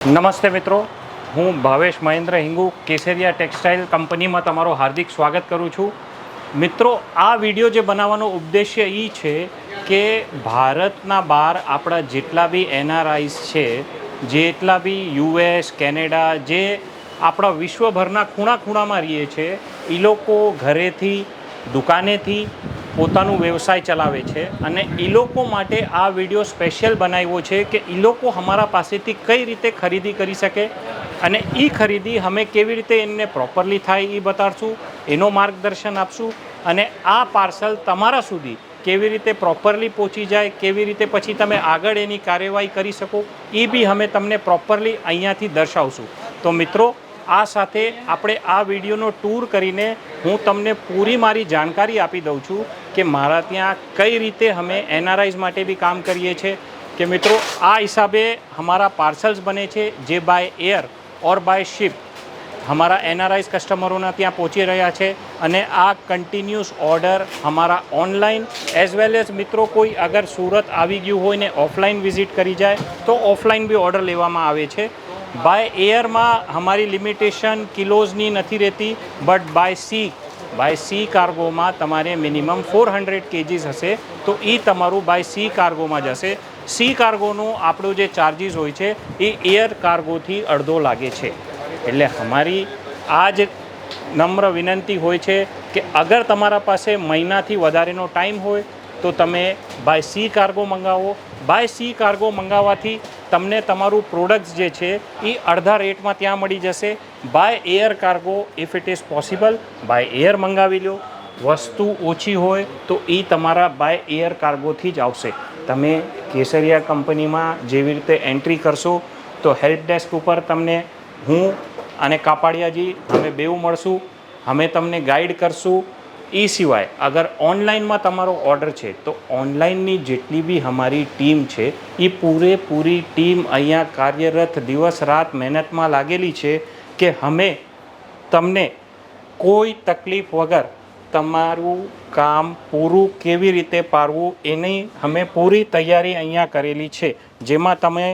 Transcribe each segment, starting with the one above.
નમસ્તે મિત્રો, હું ભાવેશ મહેન્દ્ર હિંગુ, કેસરિયા ટેક્સટાઇલ કંપનીમાં તમારું હાર્દિક સ્વાગત કરું છું. મિત્રો, આ વીડિયો જે બનાવવાનો ઉદ્દેશ્ય એ છે કે ભારતના બહાર આપણા જેટલા બી એનઆરઆઈસ છે, જેટલા બી યુએસ, કેનેડા, જે આપણા વિશ્વભરના ખૂણા ખૂણામાં રહીએ છે એ લોકો ઘરેથી, દુકાનેથી પોતાનું વ્યવસાય ચલાવે છે અને એ લોકો માટે આ વીડિયો સ્પેશિયલ બનાવ્યો છે કે એ લોકો અમારા પાસેથી કઈ રીતે ખરીદી કરી શકે અને એ ખરીદી અમે કેવી રીતે એમને પ્રોપરલી થાય એ બતાડશું, એનો માર્ગદર્શન આપશું અને આ પાર્સલ તમારા સુધી કેવી રીતે પ્રોપરલી પહોંચી જાય, કેવી રીતે પછી તમે આગળ એની કાર્યવાહી કરી શકો એ બી અમે તમને પ્રોપરલી અહીંયાથી દર્શાવશું. તો મિત્રો, આ સાથે આપણે આ વિડીયોનો ટૂર કરીને હું તમને પૂરી મારી જાણકારી આપી દઉં છું. કે મારા ત્યાં કઈ રીતે અમે એનઆરઆઈઝ માટે બી કામ કરીએ છીએ કે મિત્રો, આ હિસાબે અમારા પાર્સલ્સ બને છે જે by air or by ship અમારા એનઆરઆઈઝ કસ્ટમરોના ત્યાં પહોંચી રહ્યા છે અને આ કન્ટિન્યુઅસ ઓર્ડર અમારા ઓનલાઈન એઝ વેલ એઝ મિત્રો કોઈ અગર સુરત આવી ગયું હોય ને ઓફલાઈન વિઝિટ કરી જાય, તો ઓફલાઈન બી ઓર્ડર લેવામાં આવે છે. બાય એરમાં અમારી લિમિટેશન કિલોઝની નથી રહેતી, but by sea by sea કાર્ગોમાં તમારે મિનિમમ ફોર હંડ્રેડ કેજીસ હશે, તો એ તમારું બાય સી કાર્ગોમાં જશે સી કાર્ગોનું આપણું જે ચાર્જિસ હોય છે, એ એર કાર્ગોથી અડધો લાગે છે. એટલે અમારી આ જ નમ્ર વિનંતી હોય છે કે અગર તમારા પાસે મહિનાથી વધારેનો ટાઈમ હોય, તો તમે બાય સી કાર્ગો મંગાવો. બાય સી કાર્ગો મંગાવવાથી તમને તમારું પ્રોડક્ટ્સ જે છે એ અડધા રેટમાં ત્યાં મળી જશે. By air cargo if it is possible by air મંગાવી લો. વસ્તુ ઓછી હોય તો એ તમારા બાય એર કાર્ગોથી જ આવશે. તમે કેસરિયા કંપનીમાં જેવી રીતે એન્ટ્રી કરશો તો હેલ્પ ડેસ્ક ઉપર તમને હું અને કાપાડિયાજી, અમે બેઉ મળશું. અમે તમને ગાઈડ કરશું. એ સિવાય અગર ઓનલાઈનમાં તમારો ઓર્ડર છે, તો ઓનલાઈનની જેટલી બી અમારી ટીમ છે એ પૂરેપૂરી ટીમ અહીંયા કાર્યરત દિવસ રાત મહેનતમાં લાગેલી છે કે અમે તમને કોઈ તકલીફ વગર તમારું કામ પૂરું કેવી રીતે પાડવું એની અમે પૂરી તૈયારી અહીંયા કરેલી છે. જેમાં તમે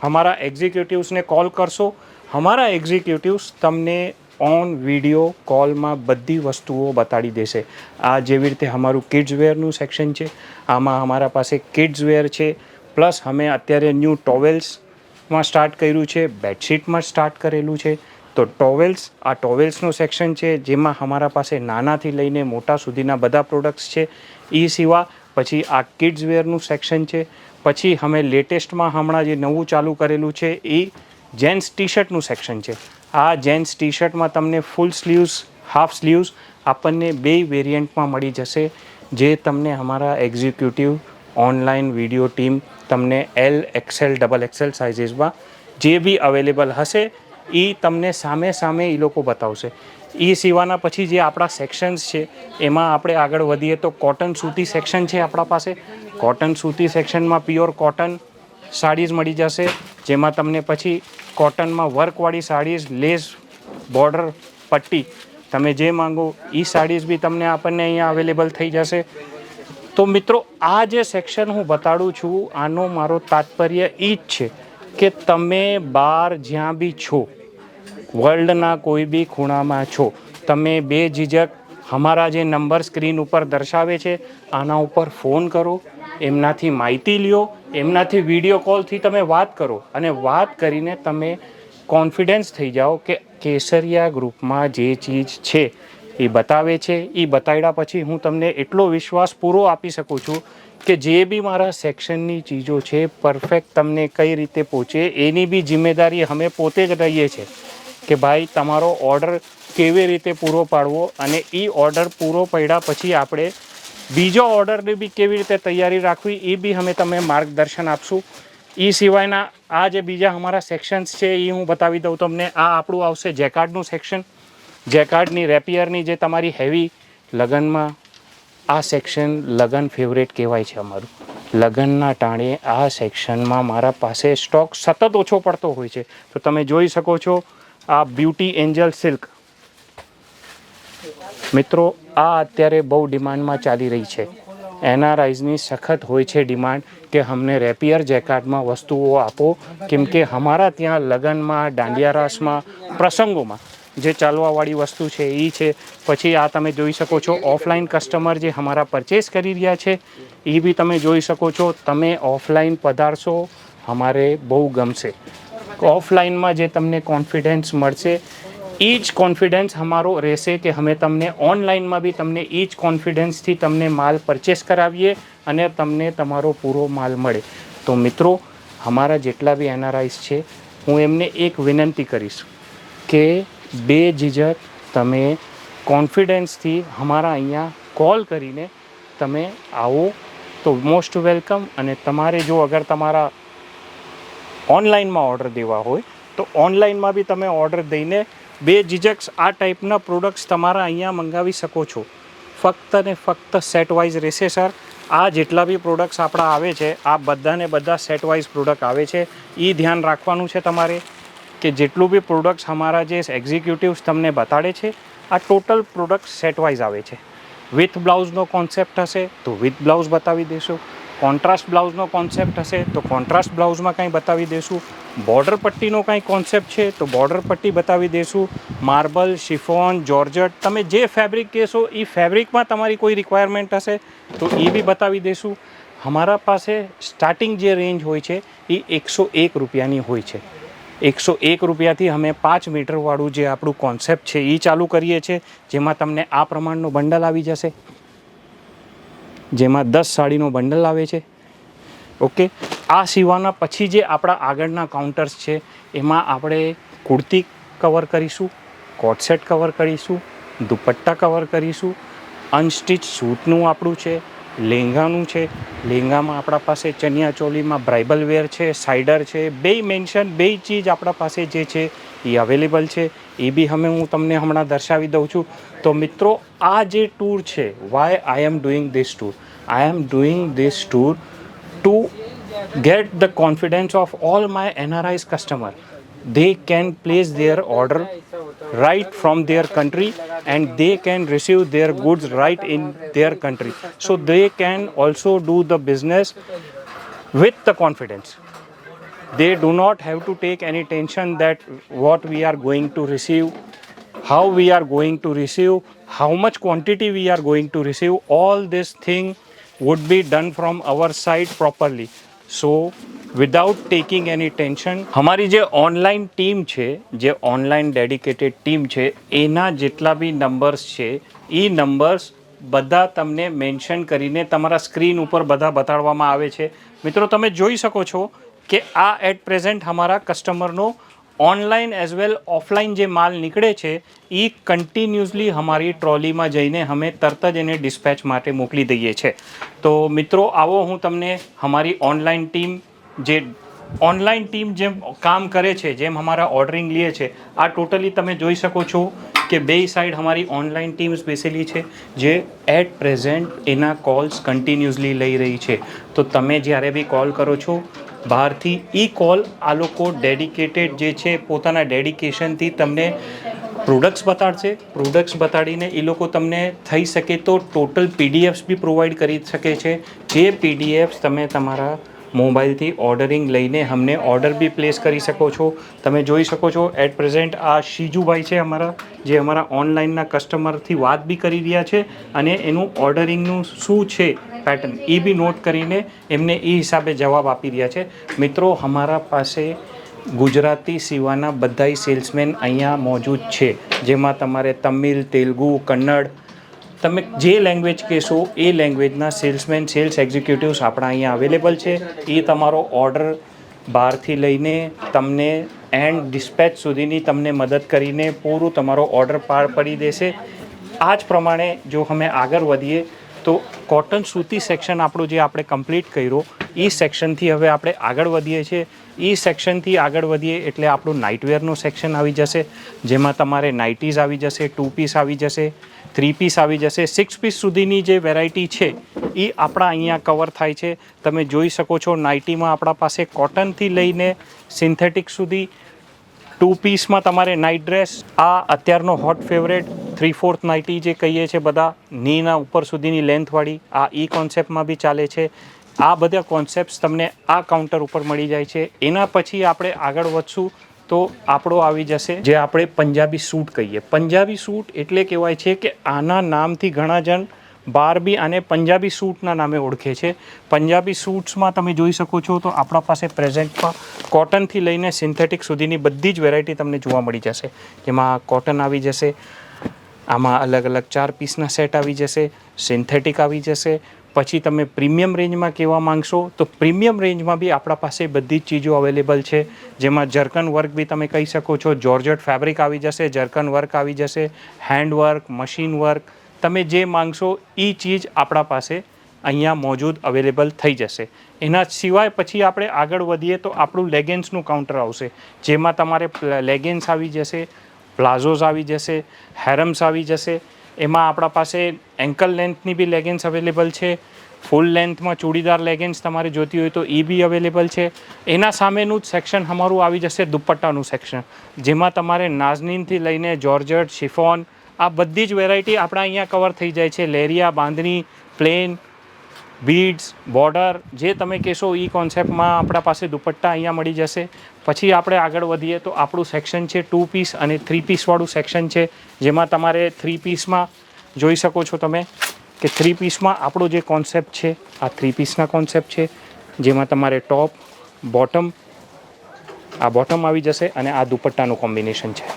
અમારા એક્ઝિક્યુટિવ્સને કોલ કરશો, અમારા એક્ઝિક્યુટિવ્સ તમને ઓન વીડિયો કોલમાં બધી વસ્તુઓ બતાડી દેશે. આ જેવી રીતે અમારું કિડ્સવેરનું સેક્શન છે, આમાં અમારા પાસે કિડ્સવેર છે પ્લસ અમે અત્યારે ન્યૂ ટોવેલ્સમાં સ્ટાર્ટ કર્યું છે બેડશીટમાં સ્ટાર્ટ કરેલું છે. તો ટોવેલ્સ આ ટોવેલ્સનું સેક્શન છે, જેમાં અમારા પાસે નાનાથી લઈને મોટા સુધીના બધા પ્રોડક્ટ્સ છે. એ સિવાય પછી આ કિડ્સવેરનું સેક્શન છે. પછી અમે લેટેસ્ટમાં હમણાં જે નવું ચાલુ કરેલું છે એ જેન્ટ્સ ટી શર્ટનું સેક્શન છે. આ જેન્ટ્સ ટી શર્ટમાં તમને ફૂલ સ્લીવ્સ હાફ સ્લીવ્સ આપણને બે વેરિયન્ટમાં મળી જશે, જે તમને અમારા એક્ઝિક્યુટિવ ઓનલાઈન વીડિયો ટીમ તમને એલ એક્સેલ ડબલ એક્સેલ સાઇઝીસમાં જે બી અવેલેબલ હશે એ તમને સામે સામે એ લોકો બતાવશે. એ સિવાયના પછી જે આપણા સેક્શન્સ છે, એમાં આપણે આગળ વધીએ તો કોટન સૂતી સેક્શન છે આપણા પાસે. કોટન સૂતી સેક્શનમાં પ્યોર કોટન સાડીઝ મળી જશે, જેમાં તમને પછી કોટનમાં વર્કવાળી સાડીઝ, લેસ, બોર્ડર, પટ્ટી. તમે જે માંગો એ સાડીઝ બી તમને આપણને અહીંયા અવેલેબલ થઈ જશે. તો મિત્રો, આ જે સેક્શન હું બતાડું છું, આનો મારો તાત્પર્ય એ જ છે કે તમે બહાર જ્યાં બી છો, વર્લ્ડના કોઈ બી ખૂણામાં છો, તમે બે ઝીઝક અમારા જે નંબર સ્ક્રીન ઉપર દર્શાવે છે, આના ઉપર ફોન કરો એમનાથી માહિતી લ્યો, એમનાથી વીડિયો કોલથી તમે વાત કરો અને વાત કરીને તમે કોન્ફિડન્સ થઈ જાઓ કે કેસરિયા ગ્રુપમાં જે ચીજ છે એ બતાવે છે. એ બતાવ્યા પછી હું તમને એટલો વિશ્વાસ પૂરો આપી શકું છું કે જે બી મારા સેક્શનની ચીજો છે પરફેક્ટ તમને કઈ રીતે પહોંચે, એની બી જિમ્મેદારી અમે પોતે જ રહીએ છીએ કે ભાઈ તમારો ઓર્ડર કેવી રીતે પૂરો પાડવો અને એ ઓર્ડર પૂરો પડ્યા પછી આપણે બીજો ઓર્ડરની બી કેવી રીતે તૈયારી રાખવી એ બી અમે તમે માર્ગદર્શન આપશું. એ સિવાયના આ જે બીજા અમારા સેક્શન્સ છે એ હું બતાવી દઉં તમને. આ આપણું આવશે જેકાર્ડનું સેક્શન જેકાર્ડની રેપિયરની જે તમારી હેવી લગનમાં આ સેક્શન લગન ફેવરેટ કહેવાય છે અમારું. લગનના ટાણે આ સેક્શનમાં મારા પાસે સ્ટોક સતત ઓછો પડતો હોય છે. તો તમે જોઈ શકો છો, આ બ્યુટી એન્જલ સિલ્ક મિત્રો, આ અત્યારે બહુ ડિમાન્ડમાં ચાલી રહી છે. એનઆરઆઈઝની સખત હોય છે ડિમાન્ડ કે અમને રેપિયર જેકાર્ડમાં વસ્તુઓ આપો, કેમ કે અમારા ત્યાં લગ્નમાં દાંડિયા રાસમાં પ્રસંગોમાં જે ચાલવાવાળી વસ્તુ છે એ છે. પછી આ તમે જોઈ શકો છો ઓફલાઈન કસ્ટમર જે અમારા પરચેસ કરી રહ્યા છે એ બી તમે જોઈ શકો છો. તમે ઓફલાઈન પધારશો, અમારે બહુ ગમશે. ઓફલાઈનમાં જે તમને કોન્ફિડન્સ મળશે એ જ કોન્ફિડન્સ અમારો રહેશે કે અમે તમને ઓનલાઈનમાં બી તમને એ જ કોન્ફિડન્સથી તમને માલ પરચેસ કરાવીએ અને તમને તમારો પૂરો માલ મળે. તો મિત્રો, અમારા જેટલા બી એનઆરઆઈસ છે, હું એમને એક વિનંતી કરીશ કે બે ઝીઝક તમે કોન્ફિડન્સથી અમારા અહીંયા કોલ કરીને તમે આવો તો મોસ્ટ વેલકમ અને તમારે જો અગર તમારા ઓનલાઈનમાં ઓર્ડર દેવા હોય, તો ઓનલાઈનમાં બી તમે ઓર્ડર દઈને બે જીજક્સ આ ટાઈપના પ્રોડક્ટ્સ તમારા અહીંયા મંગાવી શકો છો. ફક્ત ને ફક્ત સેટ વાઇઝ રહેશે સર આ જેટલા બી પ્રોડક્ટ્સ આપણા આવે છે, આ બધાને બધા સેટ વાઇઝ પ્રોડક્ટ આવે છે. એ ધ્યાન રાખવાનું છે તમારે કે જેટલું બી પ્રોડક્ટ્સ અમારા જે એક્ઝિક્યુટિવ્સ તમને બતાડે છે, આ ટોટલ પ્રોડક્ટ સેટ વાઇઝ આવે છે. વિથ બ્લાઉઝનો કોન્સેપ્ટ હશે, તો વિથ બ્લાઉઝ બતાવી દઈશું કોન્ટ્રાસ્ટ બ્લાઉઝનો કોન્સેપ્ટ હશે, તો કોન્ટ્રાસ્ટ બ્લાઉઝમાં કંઈ બતાવી દઈશું બોર્ડર પટ્ટીનો કાંઈ કોન્સેપ્ટ છે, તો બોર્ડર પટ્ટી બતાવી દઈશું માર્બલ શિફોન જોર્જટ તમે જે ફેબ્રિક કહેશો, એ ફેબ્રિકમાં તમારી કોઈ રિક્વાયરમેન્ટ હશે, તો એ બી બતાવી દઈશું અમારા પાસે સ્ટાર્ટિંગ જે રેન્જ હોય છે, એ એકસો એક રૂપિયાની હોય છે. એકસો એક રૂપિયાથી અમે પાંચ મીટરવાળું જે આપણું કોન્સેપ્ટ છે, એ ચાલુ કરીએ છીએ, જેમાં તમને આ પ્રમાણનું બંડલ આવી જશે. જેમાં દસ સાડીનો બંડલ આવે છે. ઓકે? આ સિવાના પછી જે આપણા આગળના કાઉન્ટર્સ છે, એમાં આપણે કુર્તી કવર કરીશું કોટસેટ કવર કરીશું, દુપટ્ટા કવર કરીશું અનસ્ટિચ સૂટનું આપણું છે લેંઘાનું છે લેંઘામાં આપણા પાસે ચણિયા ચોલીમાં બ્રાઇબલ વેર છે સાઇડર છે બે મેન્શન બે ચીજ આપણા પાસે જે છે, એ અવેલેબલ છે. એ બી અમે હું તમને હમણાં દર્શાવી દઉં છું તો મિત્રો આ જે ટૂર છે why I am doing this tour I am doing this tour to get the confidence of all my NRIs customer. They can place their order right from their country and they can receive their goods right in their country. So they can also do the business with the confidence. They do not have to take any tension that what we are going to receive, how we are going to receive, how much quantity we are going to receive. All this thing would be done from our side properly. so without taking any tension અમારી જે online team છે જે online dedicated team છે એના જેટલા બી numbers છે એ numbers બધા તમને મેન્શન કરીને તમારા સ્ક્રીન ઉપર બધા બતાડવામાં આવે છે મિત્રો તમે જોઈ શકો છો કે આ એટ પ્રેઝન્ટ અમારા કસ્ટમરનો ઓનલાઈન એઝ વેલ ઓફલાઈન જે માલ નીકળે છે એ કન્ટિન્યુઅસલી અમારી ટ્રોલીમાં જઈને અમે તરત જ એને ડિસ્પેચ માટે મોકલી દઈએ છીએ તો મિત્રો, આવો હું તમને અમારી ઓનલાઈન ટીમ જે ઓનલાઈન ટીમ જેમ કામ કરે છે, જેમ અમારા ઓર્ડરિંગ લે છે, આ ટોટલી તમે જોઈ શકો છો કે બે સાઈડ અમારી ઓનલાઈન ટીમ સ્પેશિયલી છે, જે એટ પ્રેઝન્ટ એના કોલ્સ કન્ટિન્યુઅસલી લઈ રહી છે. તો તમે જ્યારે બી કોલ કરો છો બહારથી ઈ કોલ આ લોકો ડેડિકેટેડ જે છે પોતાના ડેડિકેશનથી તમને પ્રોડક્ટ્સ બતાડશે. પ્રોડક્ટ્સ બતાડીને એ લોકો તમને થઈ શકે તો ટોટલ પીડીએફ્સ બી પ્રોવાઈડ કરી શકે છે. જે પીડીએફ્સ તમે તમારા મોબાઈલથી ઓર્ડરિંગ લઈને અમને ઓર્ડર બી પ્લેસ કરી શકો છો. તમે જોઈ શકો છો એટ પ્રેઝન્ટ આ શીજુભાઈ છે અમારા, જે અમારા ઓનલાઈનના કસ્ટમરથી વાત બી કરી રહ્યા છે અને એનું ઓર્ડરિંગનું શું છે પેટર્ન એ બી નોટ કરીને એમને એ હિસાબે જવાબ આપી રહ્યા છે. મિત્રો, અમારા પાસે ગુજરાતી સિવાના બધાય સેલ્સમેન અહીંયા મોજૂદ છે. જેમાં તમારે તમિલ, તેલુગુ, કન્નડ, તમે જે લેંગ્વેજ કહેશો, એ લેંગ્વેજના સેલ્સમેન સેલ્સ એક્ઝિક્યુટિવ્સ આપણા અહીંયા અવેલેબલ છે. એ તમારો ઓર્ડર બહારથી લઈને તમને એન્ડ ડિસ્પેચ સુધીની તમને મદદ કરીને પૂરું તમારો ઓર્ડર પાર પડી દેશે. આ જ પ્રમાણે જો અમે આગળ વધીએ તો કોટન સૂતી સેક્શન આપણું જે આપણે કમ્પ્લીટ કર્યો એ સેક્શનથી હવે આપણે આગળ વધીએ છીએ. એ સેક્શનથી આગળ વધીએ એટલે આપણું નાઇટવેરનું સેક્શન આવી જશે, જેમાં તમારે નાઇટીઝ આવી જશે ટુ પીસ આવી જશે થ્રી પીસ આવી જશે. સિક્સ પીસ સુધીની જે વેરાયટી છે એ આપણા અહીંયા કવર થાય છે. તમે જોઈ શકો છો નાઇટીમાં આપણા પાસે કોટનથી લઈને સિન્થેટિક સુધી ટુ પીસમાં તમારે નાઇટ ડ્રેસ આ અત્યારનો hot favourite three fourth nighty જે કહીએ છીએ બધા, નીના ઉપર સુધીની લેન્થવાળી આ ઈ કોન્સેપ્ટમાં બી ચાલે છે. આ બધા કોન્સેપ્ટ્સ તમને આ કાઉન્ટર ઉપર મળી જાય છે. એના પછી આપણે આગળ વધશું તો આપણો આવી જશે, જે આપણે પંજાબી સૂટ કહીએ. પંજાબી સૂટ એટલે કહેવાય છે કે આના નામથી ઘણા જણ બહાર અને પંજાબી સૂટના નામે ઓળખે છે. પંજાબી સૂટ્સમાં તમે જોઈ શકો છો તો આપણા પાસે પ્રેઝન્ટમાં કોટનથી લઈને સિન્થેટિક સુધીની બધી જ વેરાયટી તમને જોવા મળી જશે. જેમાં કોટન આવી જશે, આમાં અલગ અલગ ચાર પીસના સેટ આવી જશે સિન્થેટિક આવી જશે. પછી તમે પ્રીમિયમ રેન્જમાં કહેવા માંગશો તો પ્રીમિયમ રેન્જમાં બી આપણા પાસે બધી જ ચીજો અવેલેબલ છે. જેમાં જર્કન વર્ક બી તમે કહી શકો છો. જોર્જટ ફેબ્રિક આવી જશે જર્કન વર્ક આવી જશે હેન્ડ વર્ક મશીન વર્ક તમે જે માંગશો એ ચીજ આપણા પાસે અહીંયા મોજૂદ અવેલેબલ થઈ જશે. એના સિવાય પછી આપણે આગળ વધીએ તો આપણું લેગિન્સનું કાઉન્ટર આવશે, જેમાં તમારે લેગિન્સ આવી જશે, પ્લાઝોઝ આવી જશે, હેરમ્સ આવી જશે. એમાં આપણા પાસે એન્કલ લેન્થની બી લેગિન્સ અવેલેબલ છે, ફૂલ લેન્થમાં ચૂડીદાર લેગિન્સ તમારે જોતી હોય તો એ બી અવેલેબલ છે. એના સામેનું જ સેક્શન અમારું આવી જશે દુપટ્ટાનું સેક્શન, જેમાં તમારે નાઝનીનથી લઈને જોર્જટ, શિફોન આ બધી જ વેરાયટી આપણા અહીંયા કવર થઈ જાય છે. Leheriya, bandhani plain beads border જે તમે કહેશો એ કોન્સેપ્ટમાં આપણા પાસે દુપટ્ટા અહીંયા મળી જશે. પછી આપણે આગળ વધીએ તો આપણું સેક્શન છે ટુ પીસ અને થ્રી પીસવાળું સેક્શન છે, જેમાં તમારે થ્રી પીસમાં જોઈ શકો છો તમે કે થ્રી પીસમાં આપણો જે કોન્સેપ્ટ છે, આ થ્રી પીસના કોન્સેપ્ટ છે, જેમાં તમારે ટોપ બોટમ આ બોટમ આવી જશે અને આ દુપટ્ટાનું કોમ્બિનેશન છે.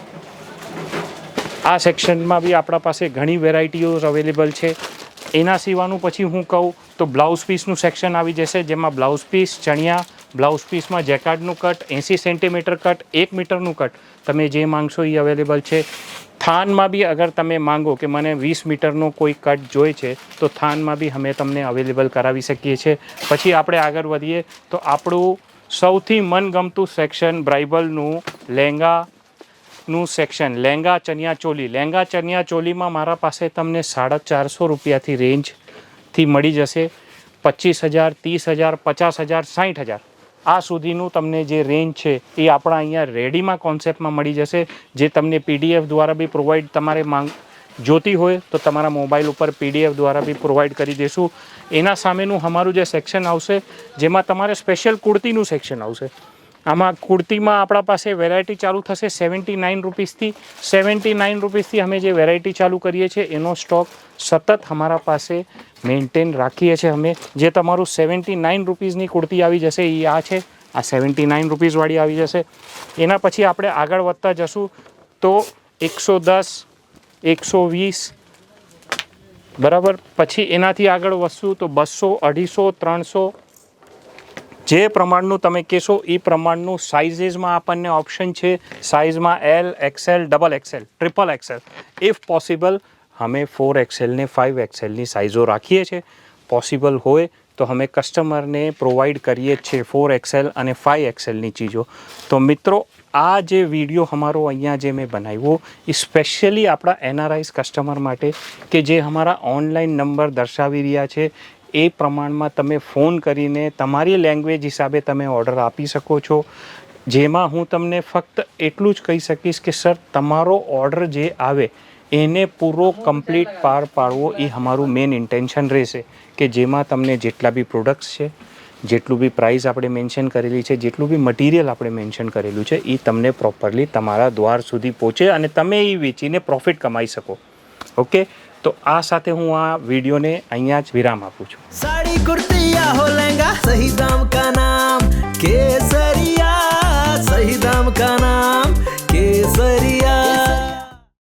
આ સેક્શનમાં બી આપણા પાસે ઘણી વેરાયટીઓ અવેલેબલ છે. એના સિવાનું પછી હું કહું તો બ્લાઉઝ પીસનું સેક્શન આવી જશે, જેમાં બ્લાઉઝ પીસ, ચણિયા, બ્લાઉઝ પીસમાં જેકાર્ડનું કટ, એંસી સેન્ટીમીટર કટ, એક મીટરનું કટ તમે જે માંગશો એ અવેલેબલ છે. થાનમાં બી અગર તમે માંગો કે મને વીસ મીટરનો કોઈ કટ જોઈએ છે, તો થાનમાં બી અમે તમને અવેલેબલ કરાવી શકીએ છીએ. પછી આપણે આગળ વધીએ તો આપણું સૌથી મનગમતું સેક્શન બ્રાઇબલનું લહેંગા નું સેક્શન. લહેંગા ચણિયા ચોલી. લહેંગા ચણિયા ચોલીમાં મારા પાસે તમને સાડા ચારસો રૂપિયાથી રેન્જથી મળી જશે. પચીસ હજાર, ત્રીસ હજાર, પચાસ હજાર, સાઠ હજાર. આ સુધીનું તમને જે રેન્જ છે એ આપણા અહીંયા રેડીમાં કોન્સેપ્ટમાં મળી જશે. જે તમને પીડીએફ દ્વારા બી પ્રોવાઈડ તમારે માંગ જોતી હોય તો તમારા મોબાઈલ ઉપર પીડીએફ દ્વારા બી પ્રોવાઈડ કરી દઈશું એના સામેનું અમારું જે સેક્શન આવશે, જેમાં તમારે સ્પેશિયલ કુર્તીનું સેક્શન આવશે. આમાં કુર્તીમાં આપણા પાસે વેરાયટી ચાલુ થશે સેવન્ટી નાઇન રૂપીસથી સેવન્ટી નાઇન રૂપીસથી અમે જે વેરાયટી ચાલુ કરીએ છીએ, એનો સ્ટોક સતત અમારા પાસે મેન્ટેન રાખીએ છીએ અમે. જે તમારું સેવન્ટી નાઇન રૂપીસની કુર્તી આવી જશે એ આ છે. આ સેવન્ટી નાઇન રૂપીઝવાળી આવી જશે. એના પછી આપણે આગળ વધતા જશું તો એકસો દસ, એકસો વીસ, બરાબર? પછી એનાથી આગળ વધશું તો બસો, અઢીસો, ત્રણસો જે પ્રમાણનું તમે કહેશો, એ પ્રમાણનું સાઇઝીસમાં આપણને ઓપ્શન છે. સાઇઝમાં L XL double XL triple XL if possible અમે ફોર એક્સેલને ફાઇવ એક્સેલની સાઇઝો રાખીએ છીએ. પોસિબલ હોય તો અમે કસ્ટમરને પ્રોવાઈડ કરીએ છીએ ફોર એક્સેલ અને ફાઇવ એક્સેલની ચીજો. તો મિત્રો, આ જે વીડિયો અમારો અહીંયા જે મેં બનાવ્યો, એ સ્પેશિયલી આપણા એનઆરઆઈસ કસ્ટમર માટે કે જે અમારા ઓનલાઈન નંબર દર્શાવી રહ્યા છે એ પ્રમાણમાં તમે ફોન કરીને તમારી લેંગ્વેજ હિસાબે તમે ઓર્ડર આપી શકો છો. જેમાં હું તમને ફક્ત એટલું જ કહી શકીશ કે, સર, તમારો ઓર્ડર જે આવે, એને પૂરો કમ્પ્લીટ પાર પાડવો એ અમારું મેઇન ઇન્ટેન્શન રહેશે કે જેમાં તમને જેટલા બી પ્રોડક્ટ્સ છે, જેટલું બી પ્રાઇસ આપણે મેન્શન કરેલી છે, જેટલું બી મટીરિયલ આપણે મેન્શન કરેલું છે, એ તમને પ્રોપરલી તમારા દ્વાર સુધી પહોંચે અને તમે એ વેચીને પ્રોફિટ કમાઈ શકો. ઓકે? તો આ સાથે હું આ વિડીયોને અહીંયા જ વિરામ આપું છું. સાડી કુર્તી હો લહેંગા સહી દામ કા નામ કેસરિયા સહી દામ કા નામ